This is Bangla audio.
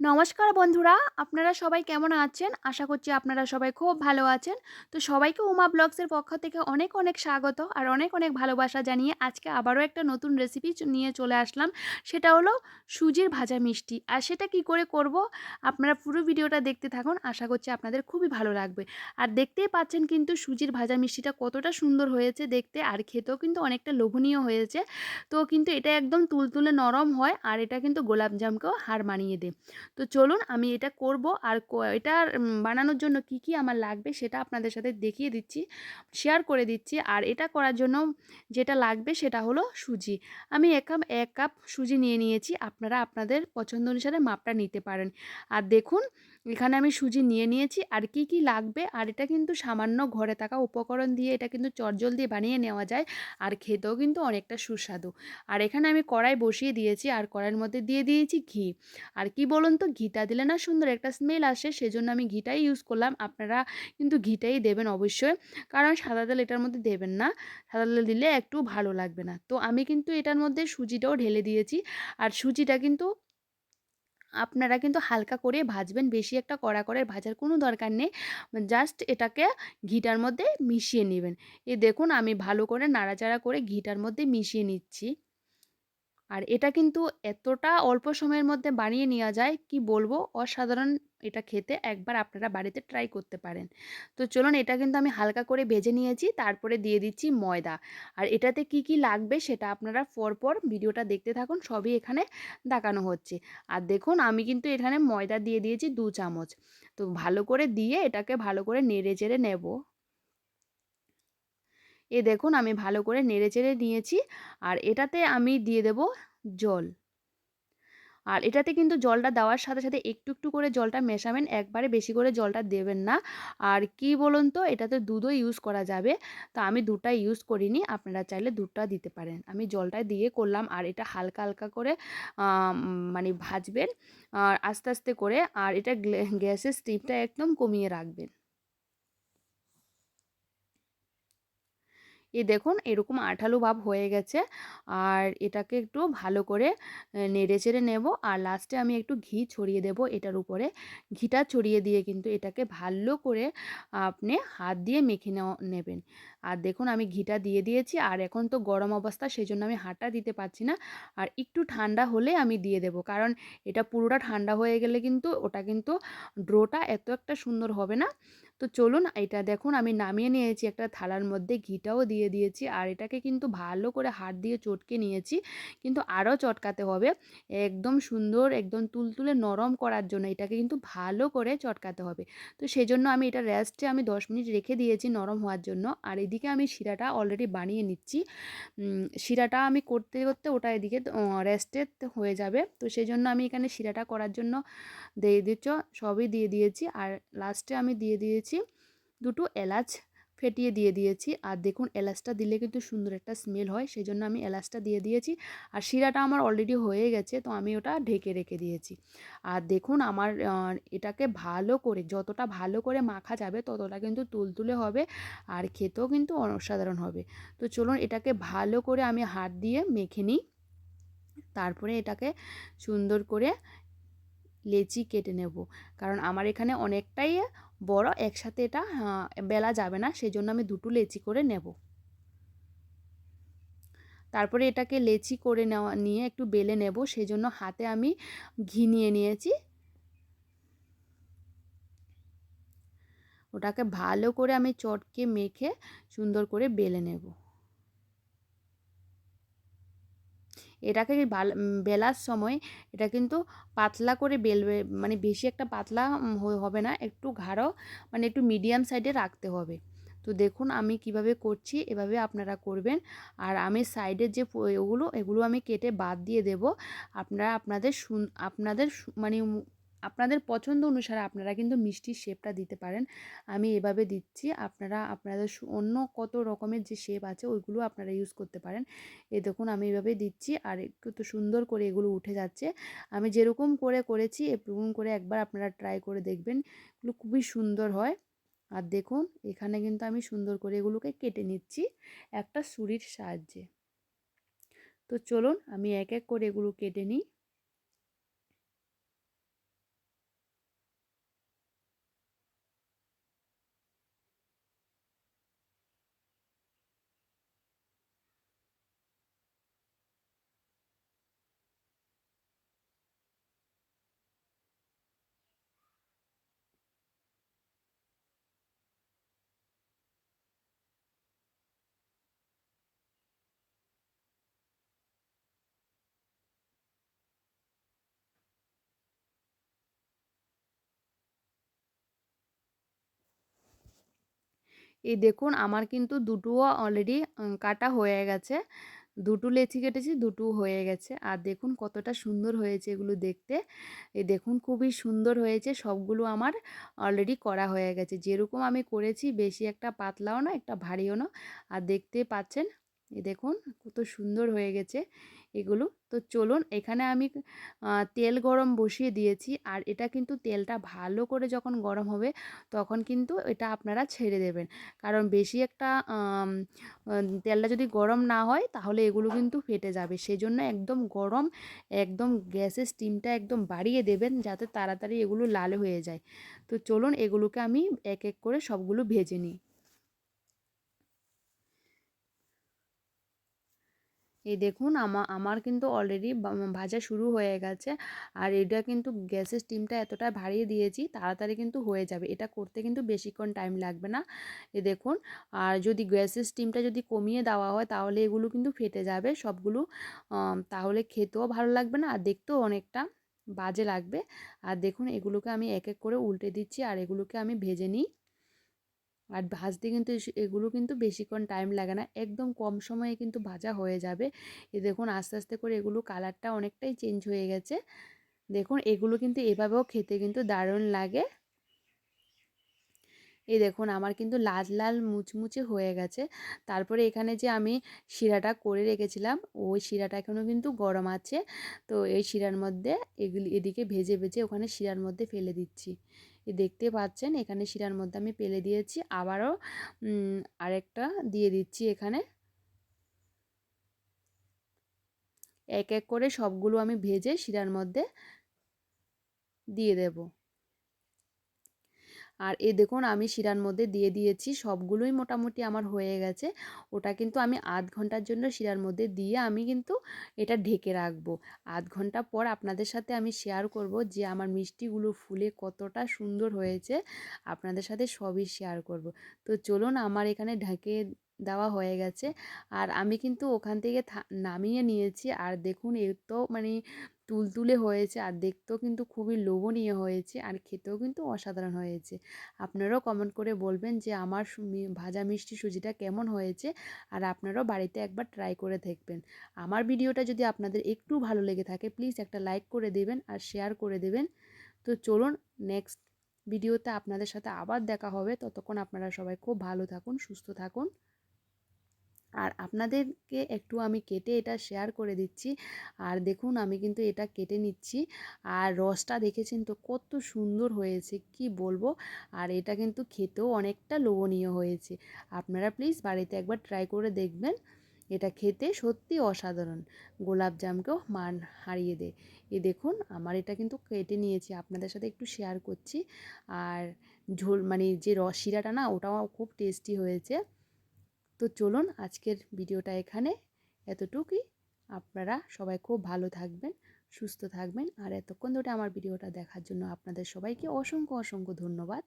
নমস্কার বন্ধুরা, আপনারা সবাই কেমন আছেন? আশা করছি আপনারা সবাই খুব ভালো আছেন। তো সবাইকে উমা ব্লগসের পক্ষ থেকে অনেক অনেক স্বাগত আর অনেক অনেক ভালোবাসা জানিয়ে আজকে আবারও একটা নতুন রেসিপি নিয়ে চলে আসলাম। সেটা হলো সুজির ভাজা মিষ্টি। আর সেটা কি করে করব? আপনারা পুরো ভিডিওটা দেখতে থাকুন, আশা করছি আপনাদের খুবই ভালো লাগবে। আর দেখতেই পাচ্ছেন কিন্তু সুজির ভাজা মিষ্টিটা কতটা সুন্দর হয়েছে দেখতে আর খেতেও কিন্তু অনেকটা লোভনীয় হয়েছে। তো কিন্তু এটা একদম তুলতুলে নরম হয় আর এটা কিন্তু গোলাপজামকেও হার মানিয়ে দেয়। তো চলুন আমি এটা করব। আর এটা বানানোর জন্য কি কি আমার লাগবে সেটা আপনাদের সাথে দেখিয়ে দিচ্ছি শেয়ার করে দিচ্ছি। আর এটা করার জন্য যেটা লাগবে সেটা হলো সুজি। আমি এক কাপ এক কাপ সুজি নিয়ে নিয়েছি, আপনারা আপনাদের পছন্দ অনুসারে মাপটা নিতে পারেন। আর দেখুন, এখানে আমি সুজি নিয়ে নিয়েছি, আর কি কি লাগবে? আর এটা কিন্তু সামান্য ঘরে থাকা উপকরণ দিয়ে, এটা কিন্তু চটজলদি বানিয়ে নেওয়া যায়, আর খেতেও কিন্তু অনেকটা সুস্বাদু। আর এখানে আমি কড়াই বসিয়ে দিয়েছি, আর কড়াইয়ের মধ্যে দিয়ে দিয়েছি ঘি। আর কি বলুন তো ঘিটা দিলে না সুন্দর একটা স্মেল আসে। সেজন্য আমি ঘিটাই ইউজ করলাম। আপনারা কিন্তু ঘিটাই দেবেন অবশ্যই। কারণ সাদা তেল এটার মধ্যে দেবেন না। সাদা তেল দিলে একটু ভালো লাগবে না। তো আমি কিন্তু এটার মধ্যে সুজিটাও ঢেলে দিয়েছি। আর সুজিটা কিন্তু আপনারা কিন্তু হালকা করে ভাজবেন। বেশি একটা কড়া করে ভাজার কোনো দরকার নেই। জাস্ট এটাকে ঘিটার মধ্যে মিশিয়ে নেবেন। এই দেখুন আমি ভালো করে নাড়াচাড়া করে ঘিটার মধ্যে মিশিয়ে নিচ্ছি। আর এটা কিন্তু এতটা অল্প সময়ের মধ্যে বানিয়ে নেওয়া যায় কি বলব? অসাধারণ এটা খেতে একবার আপনারা বাড়িতে ট্রাই করতে পারেন। তো চলুন এটা কিন্তু আমি হালকা করে ভেজে নিয়েছি, তারপরে দিয়ে দিচ্ছি ময়দা। আর এটাতে কি কি লাগবে সেটা আপনারা পরপর ভিডিওটা দেখতে থাকুন, সবই এখানে দেখানো হচ্ছে। আর দেখুন আমি কিন্তু এখানে ময়দা দিয়ে দিয়েছি দু চামচ। তো ভালো করে দিয়ে এটাকে ভালো করে নেড়ে চেড়ে নেব। এ দেখুন আমি ভালো করে নেড়ে চেড়ে নিয়েছি। আর এটাতে আমি দিয়ে দেব জল। আর এটাতে কিন্তু জলটা দেওয়ার সাথে সাথে একটু একটু করে জলটা মেশাবেন, একবারে বেশি করে জলটা দেবেন না। আর কি বলুন তো, এটাতে দুধও ইউজ করা যাবে। তো আমি দুধটা ইউজ করিনি, আপনারা চাইলে দুধটা দিতে পারেন। আমি জলটা দিয়ে করলাম, আর এটা হালকা হালকা করে মানে ভাজবেন, আর আস্তে আস্তে করে, আর এটা গ্যাসের স্টিপটা একদম কমিয়ে রাখবেন। এই দেখুন এরকম আঠালো ভাব হয়ে গেছে। আর এটাকে একটু ভালো করে নেড়ে চেড়ে নেব। আর লাস্টে আমি একটু ঘি ছড়িয়ে দেব এটার উপরে। ঘিটা ছড়িয়ে দিয়ে কিন্তু এটাকে ভালো করে আপনি হাত দিয়ে মেখে নেবেন। আর দেখুন আমি ঘিটা দিয়ে দিয়েছি। আর এখন তো গরম অবস্থা সেই জন্য আমি হাঁটা দিতে পারছি না। আর একটু ঠান্ডা হলে আমি দিয়ে দেব। কারণ এটা পুরোটা ঠান্ডা হয়ে গেলে কিন্তু ওটা কিন্তু ড্রোটা এত একটা সুন্দর হবে না। তো চলুন এটা দেখুন, আমি নামিয়ে নিয়েছি একটা থালার মধ্যে, ঘিটাও দিয়ে দিয়েছি। আর এটাকে কিন্তু ভালো করে হাত দিয়ে চটকে নিয়েছি। কিন্তু আরও চটকাতে হবে। একদম সুন্দর, একদম তুলতুলে নরম করার জন্য এটাকে কিন্তু ভালো করে চটকাতে হবে। তো সেই জন্য আমি এটা রেস্টে আমি দশ মিনিট রেখে দিয়েছি নরম হওয়ার জন্য। আর এদিকে আমি শিরাটা অলরেডি বানিয়ে নিচ্ছি। শিরাটা আমি করতে করতে ওটা এদিকে রেস্টে হয়ে যাবে। তো সেই জন্য আমি এখানে শিরাটা করার জন্য দিয়ে দিচ্ছ, সবই দিয়ে দিয়েছি। আর লাস্টে আমি দিয়ে দিয়েছি দুটো এলাচ ফেটিয়ে দিয়ে দিয়েছি। আর দেখুন, এলাচটা দিলে কিন্তু সুন্দর একটা স্মেল হয় সেই জন্য আমি এলাচটা দিয়ে দিয়েছি। আর শিরাটা আমার অলরেডি হয়ে গেছে, তো আমি ওটা ঢেকে রেখে দিয়েছি। আর দেখুন, আমার এটাকে ভালো করে, যতটা ভালো করে মাখা যাবে, ততটা কিন্তু তুলতুলে হবে আর খেতেও কিন্তু অসাধারণ হবে। তো চলুন, এটাকে ভালো করে আমি হাত দিয়ে মেখে নিই। তারপরে এটাকে সুন্দর করে লেচি কেটে নেব। কারণ আমার এখানে অনেকটাই বড়, একসাথে এটা বেলা যাবে না সেই জন্য আমি দুটো লেচি করে নেব। তারপরে এটাকে লেচি করে নেওয়া, নিয়ে একটু বেলে নেব সেই জন্য হাতে আমি ঘি নিয়ে নিয়েছি। ওটাকে ভালো করে আমি চটকে মেখে সুন্দর করে বেলে নেব। এটাকে বেলার সময় এটা কিন্তু পাতলা করে বেলবে মানে বেশি একটা পাতলা হবে না, একটু ঘাড়ো মানে একটু মিডিয়াম সাইডে রাখতে হবে। তো দেখুন আমি কীভাবে করছি, এভাবে আপনারা করবেন। আর আমি সাইডের যে ওগুলো এগুলো আমি কেটে বাদ দিয়ে দেব। আপনারা, আপনাদের আপনাদের মানে আপনাদের পছন্দ অনুসারে আপনারা কিন্তু মিষ্টির শেপটা দিতে পারেন। আমি এভাবে দিচ্ছি। আপনারা, আপনাদের অন্য কত রকমের যে শেপ আছে ওইগুলো আপনারা ইউজ করতে পারেন। এই দেখুন, আমি এভাবে দিচ্ছি আর একটু তো সুন্দর করে এগুলো উঠে যাচ্ছে। আমি যেরকম করে করেছি, এরকম করে একবার আপনারা ট্রাই করে দেখবেন। এগুলো খুবই সুন্দর হয়। আর দেখুন, এখানে কিন্তু আমি সুন্দর করে এগুলোকে কেটে নিচ্ছি একটা ছুরির সাহায্যে। তো চলুন, আমি এক এক করে এগুলো কেটে নিই। এই দেখুন, আমার কিন্তু দুটোও অলরেডি কাটা হয়ে গেছে। দুটো লেচি কেটেছি, দুটো হয়ে গেছে। আর দেখুন কতটা সুন্দর হয়েছে এগুলো দেখতে। এই দেখুন খুবই সুন্দর হয়েছে, সবগুলো আমার অলরেডি করা হয়ে গেছে। যেরকম আমি করেছি, বেশি একটা পাতলাও না, একটা ভারীও না। আর দেখতে পাচ্ছেন এই দেখুন কত সুন্দর হয়ে গেছে। এগুলো। তো চলুন এখানে আমি তেল গরম বসিয়ে দিয়েছি। আর এটা কিন্তু তেলটা ভালো করে যখন গরম হবে, তখন কিন্তু এটা আপনারা ছেড়ে দেবেন। কারণ বেশি একটা তেলটা যদি গরম না হয়, তাহলে এগুলো কিন্তু ফেটে যাবে। সেই জন্য একদম গরম, একদম গ্যাসের স্টিমটা একদম বাড়িয়ে দেবেন, যাতে তাড়াতাড়ি এগুলো লাল হয়ে যায়। তো চলুন এগুলোকে আমি এক এক করে সবগুলো ভেজে নিই। এই দেখুন, আমা, আমার কিন্তু অলরেডি ভাজা শুরু হয়ে গেছে। আর এটা কিন্তু গ্যাসের স্টিমটা এতটা বাড়িয়ে দিয়েছি, তাড়াতাড়ি কিন্তু হয়ে যাবে। এটা করতে কিন্তু বেশিক্ষণ টাইম লাগবে না। এ দেখুন, আর যদি গ্যাসের স্টিমটা যদি কমিয়ে দেওয়া হয়, তাহলে এগুলো কিন্তু ফেটে যাবে সবগুলো। তাহলে খেতেও ভালো লাগবে না, আর দেখতেও অনেকটা বাজে লাগবে। আর দেখুন, এগুলোকে আমি এক এক করে উল্টে দিচ্ছি, আর এগুলোকে আমি ভেজে নিই। আর ভাজতে কিন্তু এগুলো কিন্তু বেশিক্ষণ টাইম লাগে না, একদম কম সময়ে কিন্তু ভাজা হয়ে যাবে। এ দেখুন আস্তে আস্তে করে এগুলো কালারটা অনেকটাই চেঞ্জ হয়ে গেছে। দেখুন এগুলো কিন্তু এভাবেও খেতে কিন্তু দারুণ লাগে। এই দেখুন আমার কিন্তু লাল লাল মুচমুচে হয়ে গেছে। তারপরে এখানে যে আমি শিরাটা করে রেখেছিলাম, ওই শিরাটা এখনও কিন্তু গরম আছে। তো এই শিরার মধ্যে এগুলি, এদিকে ভেজে ভেজে ওখানে শিরার মধ্যে ফেলে দিচ্ছি। দেখতে পাচ্ছেন, এখানে শিরার মধ্যে আমি পেলে দিয়েছি। আবারও আরেকটা দিয়ে দিচ্ছি এখানে। এক এক করে সবগুলো আমি ভেজে শিরার মধ্যে দিয়ে দেবো। আর এ দেখুন আমি শিরার মধ্যে দিয়ে দিয়েছি, সবগুলোই মোটামুটি আমার হয়ে গেছে। ওটা কিন্তু আমি আধ ঘণ্টার জন্য শিরার মধ্যে দিয়ে আমি কিন্তু এটা ঢেকে রাখব। আধ ঘণ্টা পর আপনাদের সাথে আমি শেয়ার করব যে আমার মিষ্টিগুলো ফুলে কতটা সুন্দর হয়েছে। আপনাদের সাথে সবই শেয়ার করব। তো চলুন আমার এখানে ঢেকে দেওয়া হয়ে গেছে। আর আমি কিন্তু ওখান থেকে নামিয়ে নিয়েছি। আর দেখুন এ তো মানে তুলতুলে হয়েছে। আর দেখতেও কিন্তু খুবই লোভনীয় হয়েছে। আর খেতেও কিন্তু অসাধারণ হয়েছে। আপনারাও কমেন্ট করে বলবেন যে, আমার ভাজা মিষ্টি সুজিটা কেমন হয়েছে? আর আপনারাও বাড়িতে একবার ট্রাই করে দেখবেন। আমার ভিডিওটা যদি আপনাদের একটু ভালো লেগে থাকে প্লিজ একটা লাইক করে দেবেন আর শেয়ার করে দেবেন। তো চলুন নেক্সট ভিডিওতে আপনাদের সাথে আবার দেখা হবে। ততক্ষণ আপনারা সবাই খুব ভালো থাকুন, সুস্থ থাকুন। আর আপনাদেরকে একটু আমি কেটে এটা শেয়ার করে দিচ্ছি। আর দেখুন, আমি কিন্তু এটা কেটে নিচ্ছি। আর রসটা দেখেছেন তো, কত সুন্দর হয়েছে, কি বলব? আর এটা কিন্তু খেতেও অনেকটা লোভনীয় হয়েছে। আপনারা প্লিজ বাড়িতে একবার ট্রাই করে দেখবেন। এটা খেতে সত্যি অসাধারণ। গোলাপ জামকেও মান হারিয়ে দেয় এ দেখুন, আমার এটা কিন্তু কেটে নিয়েছি। আপনাদের সাথে একটু শেয়ার করছি। আর ঝোল মানে যে রস শিরাটা না, ওটাও খুব টেস্টি হয়েছে। তো চলুন আজকের ভিডিওটা এখানে। এতটুকুই। আপনারা সবাই খুব ভালো থাকবেন, সুস্থ থাকবেন। আর এতক্ষণ ধরে আমার ভিডিওটা দেখার জন্য আপনাদের সবাইকে অসংখ্য অসংখ্য ধন্যবাদ।